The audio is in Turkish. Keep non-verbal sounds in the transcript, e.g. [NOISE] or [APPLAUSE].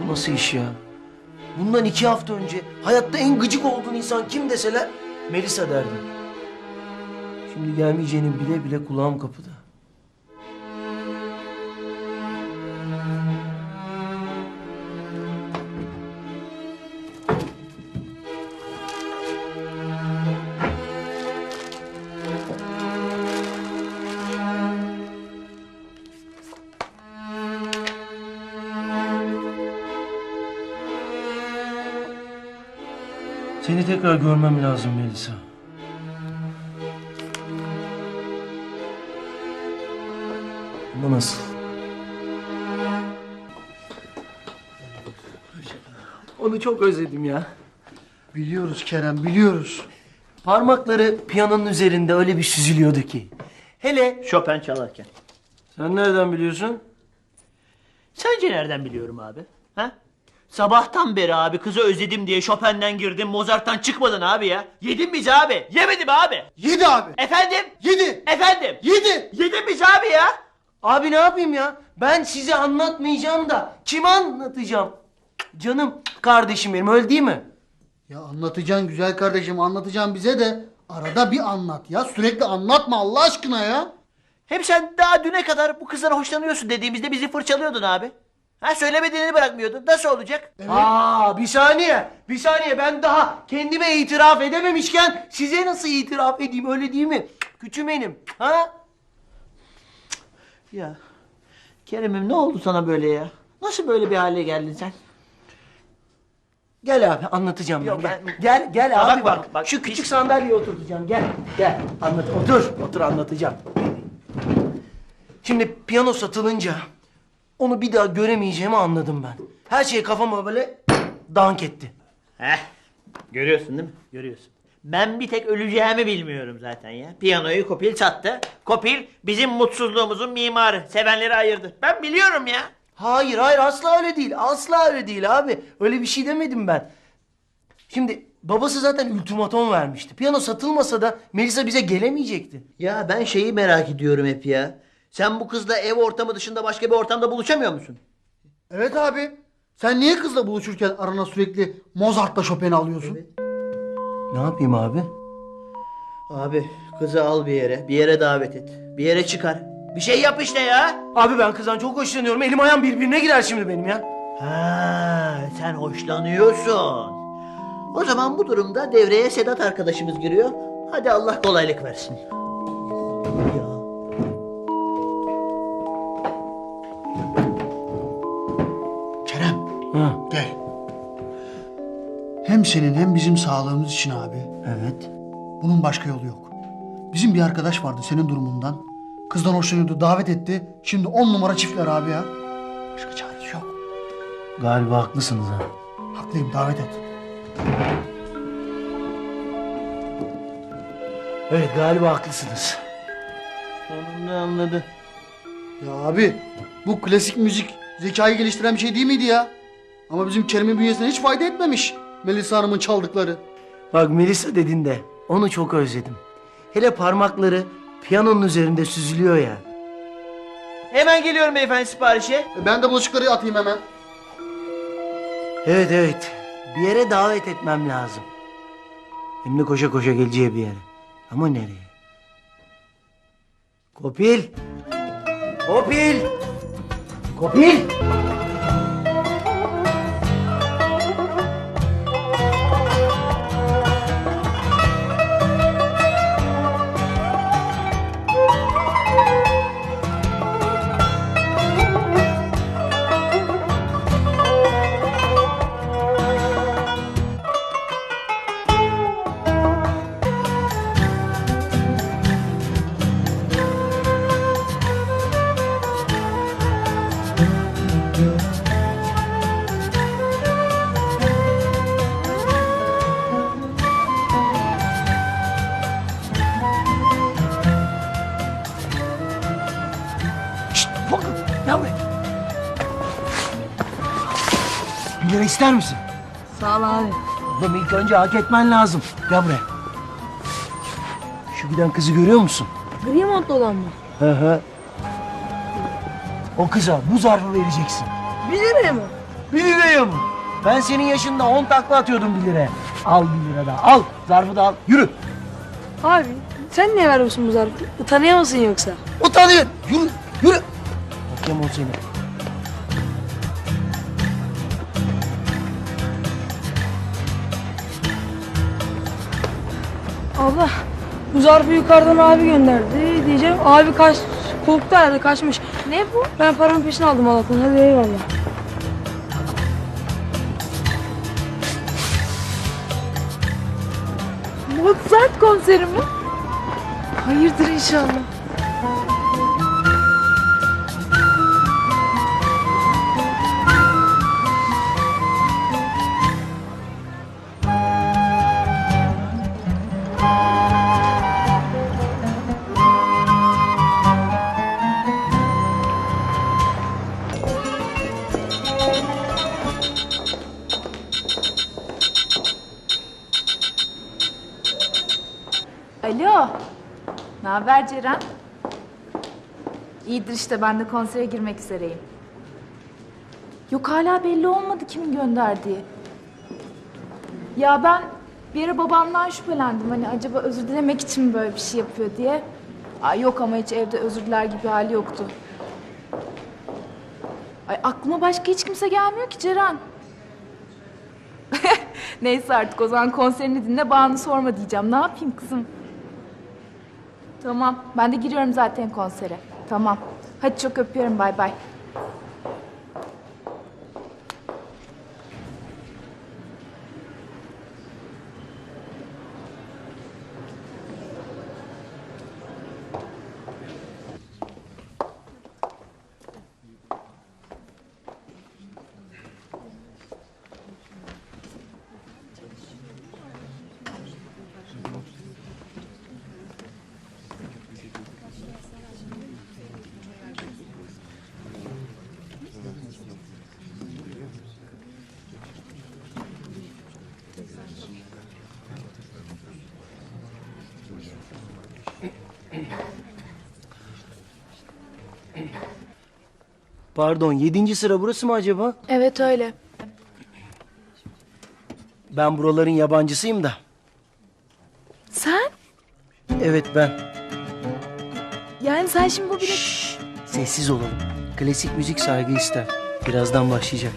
Bu nasıl iş ya? Bundan iki hafta önce hayatta en gıcık olduğun insan kim deseler Melisa derdim. Şimdi gelmeyeceğini bile bile kulağım kapıda. Seni tekrar görmem lazım Melisa. Ama nasıl? Onu çok özledim ya. Biliyoruz Kerem, biliyoruz. Parmakları piyanonun üzerinde öyle bir süzülüyordu ki. Hele Chopin çalarken. sen nereden biliyorsun? Sence nereden biliyorum abi? Ha? Sabahtan beri abi kızı özledim diye Chopin'den girdim Mozart'tan çıkmadın abi ya. Yedin bizi abi. Yemedim abi. Yedi abi. Efendim? Yedi. Efendim? Yedi. Yedin bizi abi ya. Abi ne yapayım ya? Ben size anlatmayacağım da kime anlatacağım? Canım kardeşim benim öyle değil mi? Ya anlatacaksın güzel kardeşim, anlatacaksın bize de arada bir anlat ya. Sürekli anlatma Allah aşkına ya. Hem sen daha düne kadar bu kızdan hoşlanıyorsun dediğimizde bizi fırçalıyordun abi. Ha söylemediğini bırakmıyordun. Nasıl olacak? Aa bir saniye. Bir saniye ben daha kendime itiraf edememişken size nasıl itiraf edeyim öyle değil mi? Küçümenim. Ha? Ya Kerem'im ne oldu sana böyle ya? Nasıl böyle bir hale geldin sen? Gel abi anlatacağım Yok, ben. ben- Gel gel Ya abi bak, bak. bak, bak. Şu küçük sandalyeye oturtacağım. Gel gel anlat. Otur otur anlatacağım. Şimdi piyano satılınca onu bir daha göremeyeceğimi anladım ben. Her şey kafama böyle dank etti. Heh. Görüyorsun değil mi? Görüyorsun. Ben bir tek öleceğimi bilmiyorum zaten ya. Piyanoyu Kopil sattı. Kopil bizim mutsuzluğumuzun mimarı. Sevenleri ayırdı. Ben biliyorum ya. Hayır hayır asla öyle değil. Asla öyle değil abi. Öyle bir şey demedim ben. Şimdi babası zaten ultimatom vermişti. Piyano satılmasa da Melisa bize gelemeyecekti. Ya ben şeyi merak ediyorum hep ya. Sen bu kızla ev ortamı dışında başka bir ortamda buluşamıyor musun? Evet abi. Sen niye kızla buluşurken arana sürekli Mozart'la Chopin'i alıyorsun? Ne yapayım abi? Abi kızı al bir yere. Bir yere davet et. Bir yere çıkar. Bir şey yap işte ya. Abi ben kızdan çok hoşlanıyorum. Elim ayağım birbirine girer şimdi benim ya. Ha, sen hoşlanıyorsun. O zaman bu durumda devreye Sedat arkadaşımız giriyor. Hadi Allah kolaylık versin. Ha. gel. Hem senin hem bizim sağlığımız için abi. Evet. Bunun başka yolu yok. Bizim bir arkadaş vardı senin durumundan. Kızdan hoşlanıyordu, davet etti. Şimdi on numara çiftler abi ya. Başka çaresi yok. Galiba haklısınız ha. Haklıyım, davet et. Evet galiba haklısınız. Sonunda anladı. Ya abi, bu klasik müzik zekayı geliştiren bir şey değil miydi ya? Ama bizim Kerem'in bünyesine hiç fayda etmemiş. Melisa Hanım'ın çaldıkları. Bak Melisa dedin de onu çok özledim. Hele parmakları piyanonun üzerinde süzülüyor ya. Hemen geliyorum beyefendi siparişe. E ben de bulaşıkları atayım hemen. Evet evet. Bir yere davet etmem lazım. Hem de koşa koşa geleceği bir yere. Ama nereye? Kopil! Kopil! Kopil! Lira ister misin? Sağ ol abi. Oğlum ilk önce hak etmen lazım. Gel buraya. Şu giden kızı görüyor musun? Gri montlu olan mı? Hı hı. O kıza bu zarfı vereceksin. Bir liraya mı? Bir liraya mı? Ben senin yaşında 10 takla atıyordum bir liraya. Al bir lira daha. Al. Zarfı da al. Yürü. Abi sen niye veriyorsun bu zarfı? Utanıyor musun yoksa? Utanıyor. Yürü. Yürü. O seni. Abla bu zarfı yukarıdan abi gönderdi diyeceğim. Abi kaç korktu herhalde kaçmış. Ne bu? Ben paramın peşini aldım Allah'tan. Hadi eyvallah. Mozart konseri mi? Hayırdır inşallah. Alo. Ne haber Ceren? İyidir işte ben de konsere girmek üzereyim. Yok hala belli olmadı kimin gönderdiği. Ya ben bir ara babamdan şüphelendim. Hani acaba özür dilemek için mi böyle bir şey yapıyor diye. Ay yok ama hiç evde özür diler gibi hali yoktu. Ay aklıma başka hiç kimse gelmiyor ki Ceren. [LAUGHS] Neyse artık o zaman konserini dinle bağını sorma diyeceğim. Ne yapayım kızım? Tamam. Ben de giriyorum zaten konsere. Tamam. Hadi çok öpüyorum. Bay bay. Pardon yedinci sıra burası mı acaba? Evet öyle. Ben buraların yabancısıyım da. Sen? Evet ben. Yani sen şimdi bu bilet... Sessiz olalım. Klasik müzik saygı ister. Birazdan başlayacak.